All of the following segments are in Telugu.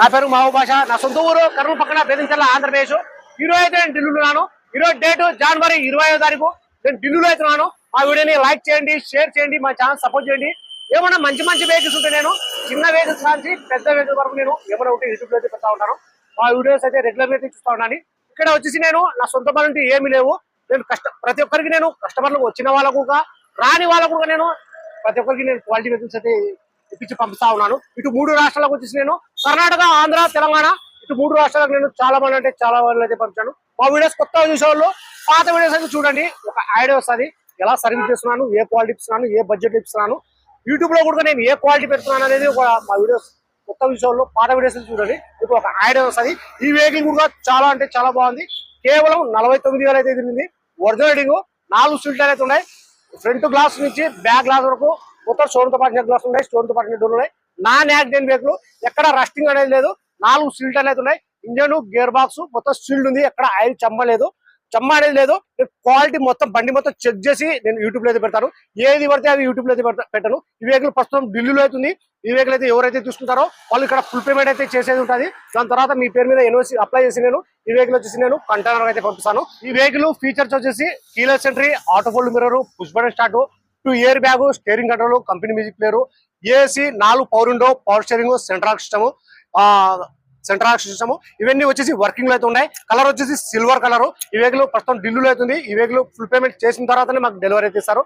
నా పేరు మహబూబ్ భాష. నా సొంత ఊరు కర్నూలు పక్కన బేదించల్ల ఆంధ్రప్రదేశ్. ఈరోజు అయితే నేను ఢిల్లీలో ఉన్నాను. ఈరోజు డేట్ జనవరి ఇరవై తారీఖు. నేను ఢిల్లీలో అయితే ఉన్నాను. మా వీడియోని లైక్ చేయండి షేర్ చేయండి మా ఛానల్ సపోర్ట్ చేయండి. ఏమన్నా మంచి మంచి వెహికల్స్ ఉంటే నేను చిన్న వెహికల్స్ నుంచి పెద్ద వెహికల్ వరకు నేను ఏమైనా ఉంటే యూట్యూబ్లో అయితే పెడతా ఉంటాను. మా వీడియోస్ అయితే రెగ్యులర్ అయితే చూస్తా ఉన్నాను ఇక్కడ వచ్చేసి నేను నా సొంత పనులు ఏమీ లేవు. నేను కష్ట ప్రతి ఒక్కరికి నేను కస్టమర్లకు వచ్చిన వాళ్ళకు కూడా, రాని వాళ్ళకు కూడా నేను ప్రతి ఒక్కరికి నేను క్వాలిటీ వెహికల్స్ అయితే ఇప్పించి పంపిస్తా ఉన్నాను. ఇటు మూడు రాష్ట్రాలకు వచ్చేసి నేను కర్ణాటక ఆంధ్ర తెలంగాణ ఇటు మూడు రాష్ట్రాలకు నేను చాలా మంది అంటే చాలా వాళ్ళు అయితే పంపించాను. మా వీడియోస్ కొత్తగా చూసే వాళ్ళు పాత వీడియోస్ అయితే చూడండి. ఒక ఐడియా వస్తుంది. ఎలా సర్వీస్ చేస్తున్నాను ఏ క్వాలిటీ ఇస్తున్నాను ఏ బడ్జెట్ ఇస్తున్నాను యూట్యూబ్లో కూడా నేను ఏ క్వాలిటీ పెడుతున్నాను అనేది ఒక మా వీడియోస్ కొత్త విషయంలో పాత వీడియోస్ చూడండి. మీకు ఒక ఐడియా వస్తుంది. ఈ వెహికల్ కూడా చాలా అంటే చాలా బాగుంది. కేవలం నలభై తొమ్మిది వేలు అయితే తిరిగింది. ఒరిజినల్ డింగ్ నాలుగు సీట్లు అయితే ఉన్నాయి. ఫ్రంట్ గ్లాస్ నుంచి బ్యాక్ గ్లాస్ వరకు మొత్తం స్టోన్తో పాటిన గ్లాస్ ఉన్నాయి. స్టోన్తో పాటిన డోర్లు ఉన్నాయి. నాన్ యాక్సిడెంట్ వెహికల్ ఎక్కడ రస్టింగ్ అనేది లేదు. నాలుగు సీల్డ్ అనేది ఉన్నాయి. ఇంజన్ గేర్ బాక్స్ మొత్తం సీల్డ్ ఉంది. ఎక్కడ ఆయిల్ చమ్మలేదు చమ్మ అనేది లేదు. క్వాలిటీ మొత్తం బండి మొత్తం చెక్ చేసి నేను యూట్యూబ్లో అయితే పెడతాను. ఏది పడితే అవి యూట్యూబ్లో అయితే పెట్టను. ఈ వెహికల్ ప్రస్తుతం ఢిల్లీలో అవుతుంది ఈ వెహికల్ అయితే ఎవరైతే తీసుకుంటారో వాళ్ళు ఇక్కడ ఫుల్ పేమెంట్ అయితే చేసేది ఉంటుంది. దాని తర్వాత మీ పేరు మీద ఎన్ఓసి అప్లై చేసి నేను ఈ వెహికల్ వచ్చేసి నేను కంటైనర్ అయితే పంపిస్తాను. ఈ వెహికల్ ఫీచర్స్ వచ్చేసి keyless entry auto fold mirror push button start two air bag steering control company music player AC నాలుగు power window power steering central system central system ఇవన్నీ వచ్చేసి వర్కింగ్లో అయితే ఉన్నాయి. కలర్ వచ్చేసి సిల్వర్ కలర్ ఈ వెహికల్ ప్రస్తుతం ఢిల్లీలో అవుతుంది ఈ వెహికల్ ఫుల్ పేమెంట్ చేసిన తర్వాతనే మాకు డెలివరీ అయితే ఇస్తారు.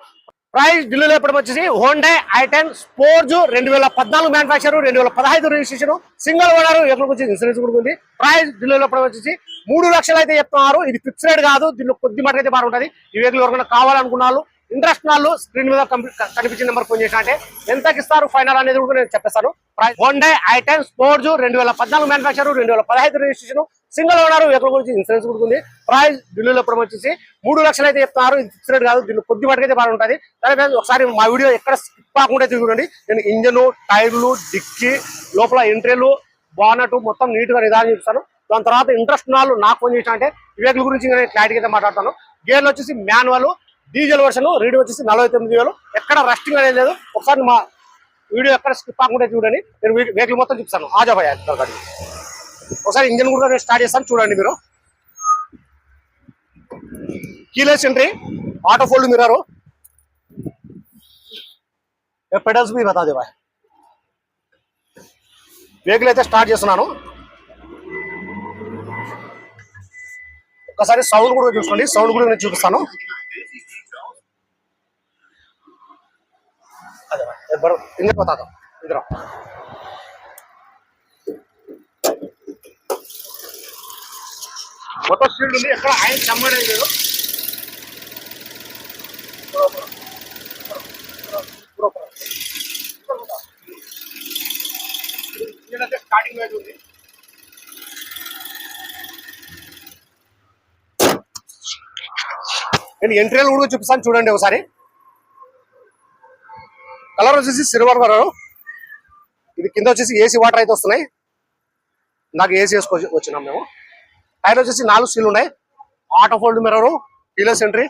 ప్రైస్ ఢిల్లీలో ఎప్పుడు వచ్చేసి హోండే ఐటెన్ స్పోర్జ్ రెండు వేల పద్నాలుగు మ్యానుఫాక్చర్ రెండు వేల పదహైదు రిజిస్ట్రేషన్ సింగిల్ ఓనర్ ఎక్కడికి వచ్చి ఇన్సూరెన్స్ కూడా ఉంది. ప్రైస్ ఢిల్లీలో ఎప్పుడు వచ్చేసి మూడు లక్షలు అయితే చెప్తున్నారు. ఇది ఫిక్స్ రేట్ కాదు. దీనిలో కొద్ది మటుకైతే అయితే బాగుంటుంది ఈ వెహికల్ ఎవరికైనా కావాలనుకున్నారు ఇంట్రెస్ట్ వాళ్ళు స్క్రీన్ మీద కనిపించిన నెంబర్ ఫోన్ చేసిన అంటే ఎంతకి ఇస్తారు ఫైనల్ అనేది కూడా నేను చెప్పేస్తాను. హోండే ఐటెన్ స్పోర్ట్స్ రెండు వేల పద్నాలుగు మ్యానుఫాక్చర్ రెండు వేల పదహైదు రిజిస్ట్రేషన్ సింగిల్ ఓనర్ వెహికల్ గురించి ఇన్సూరెన్స్ కూడా ఉంది. ప్రైస్ ఢిల్లీలో ఎప్పుడు వచ్చేసి మూడు లక్షలు అయితే చెప్తున్నారు. ఇన్సూరెన్స్ కాదు దీన్ని కొద్ది మటుకు అయితే బాగుంటుంది సరే ఒకసారి మా వీడియో ఎక్కడ స్కిప్ కాకుండా తిరుగుండి నేను ఇంజన్ టైర్లు డిక్కి లోపల ఎంట్రీలు బాగున్నట్టు మొత్తం నీట్గా నిదానం చూపిస్తాను. దాని తర్వాత ఇంట్రెస్ట్ వాళ్ళు నాకు ఫోన్ చేసిన అంటే ఈ వెహికల్ గురించి నేను క్లారిటీ అయితే మాట్లాడతాను. గేర్లు వచ్చేసి మాన్యువల్ డీజిల్ వర్షన్ రీడింగ్ వచ్చేసి నలభై తొమ్మిది వేలు. ఎక్కడ రస్టింగ్ అనేది లేదు. ఒకసారి మా వీడియో ఎక్కడ స్కిప్ కాకుండా చూడండి. నేను వెహికల్ మొత్తం చూపిస్తాను. ఆజాబాయ్ భయ ఒకసారి ఇంజన్ కూడా నేను స్టార్ట్ చేస్తాను. చూడండి మీరు. Keyless entry auto fold mirror pedals మీ బతా దే వెహికల్ అయితే స్టార్ట్ చేస్తున్నాను. ఒకసారి సౌండ్ కూడా చూసుకోండి. సౌండ్ కూడా నేను చూపిస్తాను. అదే భాయ్, ఏ బరో ఇంజన్ మొత్తం స్పీడ్ ఉంది. ఎక్కడ ఆయన చమ్మడే లేదు. స్టార్టింగ్ అయితే ఉంది. నేను ఎంట్రీలు కూడా చూపిస్తాను. చూడండి ఒకసారి. కలర్ వచ్చేసి సిల్వర్ కలర్. ఇది కింద వచ్చేసి ఏసీ వాటర్ అయితే వస్తున్నాయి. నాకు ఏసీ వేసుకొచ్చి వచ్చినాం మేము. టైర్ వచ్చేసి నాలుగు సీల్ ఉన్నాయి. Auto fold mirror keyless entry.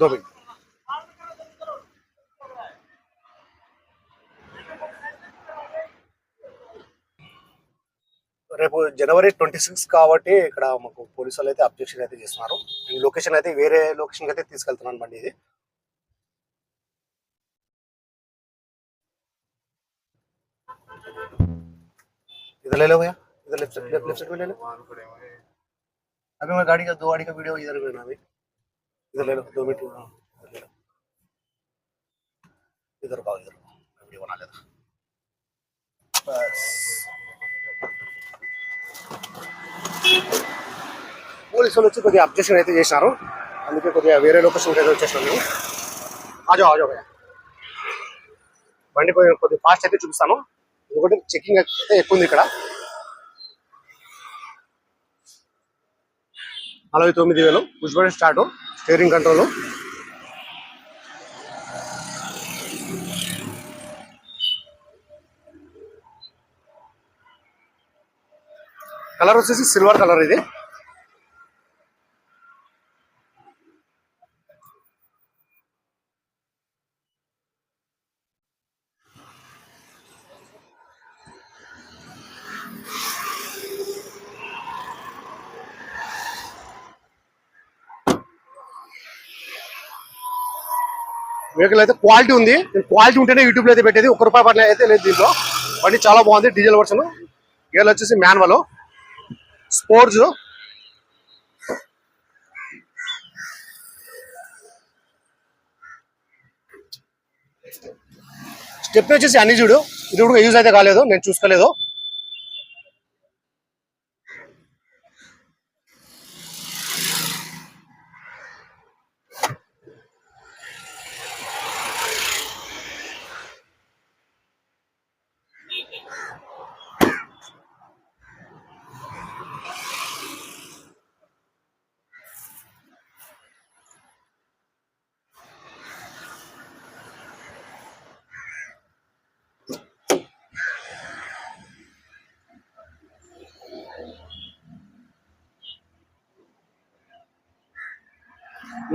Dhobi జనవరి ట్వంటీ సిక్స్ కాబట్టి ఇక్కడ మాకు పోలీసు వాళ్ళు అయితే అబ్జెక్షన్ అయితే చేస్తున్నారు నేను లొకేషన్ అయితే వేరే లొకేషన్ అయితే తీసుకెళ్తున్నాను బండి ఇది इधर ले लो भैया इधर लेफ्ट साइड लेफ्ट साइड में ले लो अभी मैं गाड़ी का दो गाड़ी का वीडियो इधर बना अभी इधर ले लो दो मिनट हाँ, इधर ले लो इधर का इधर मैं वीडियो बना लेता बस పోలీసు వాళ్ళు వచ్చి కొద్దిగా అబ్జెక్షన్ అయితే చేశారు. అందుకే కొద్దిగా వేరే లొకేషన్ అయితే వచ్చేసాం మేము. ఆజో ఆజో భయ బండి పోయి కొద్దిగా ఫాస్ట్ అయితే చూపిస్తాను. ఇంకొకటి చెకింగ్ అయితే ఎక్కువ ఉంది ఇక్కడ. నలభై తొమ్మిది వేలు. పుష్పడి స్టార్ట్ స్టీరింగ్ కంట్రోల్ కలర్ వచ్చేసి సిల్వర్ కలర్ ఇది. వెహికల్ అయితే క్వాలిటీ ఉంది. క్వాలిటీ ఉంటేనే యూట్యూబ్లో అయితే పెట్టేది. ఒక రూపాయి పట్ల అయితే లేదు దీంట్లో. బండి చాలా బాగుంది. డీజిల్ వర్షన్ గేర్లు వచ్చేసి మాన్యువల్ స్పోర్ట్స్ స్టెప్ వచ్చేసి అన్ని చూడు. ఇది కూడా యూజ్ అయితే కాలేదు. నేను చూసుకోలేదు.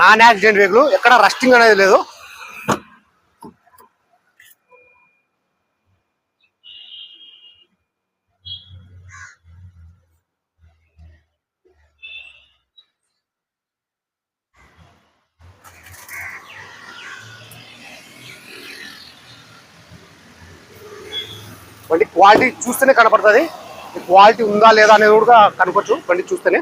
నాన్ యాక్సిడెంట్ వెహికల్ ఎక్కడ రస్టింగ్ అనేది లేదు. బండి క్వాలిటీ చూస్తేనే కనపడుతుంది. క్వాలిటీ ఉందా లేదా అనేది కూడా కనపచ్చు బండి చూస్తేనే.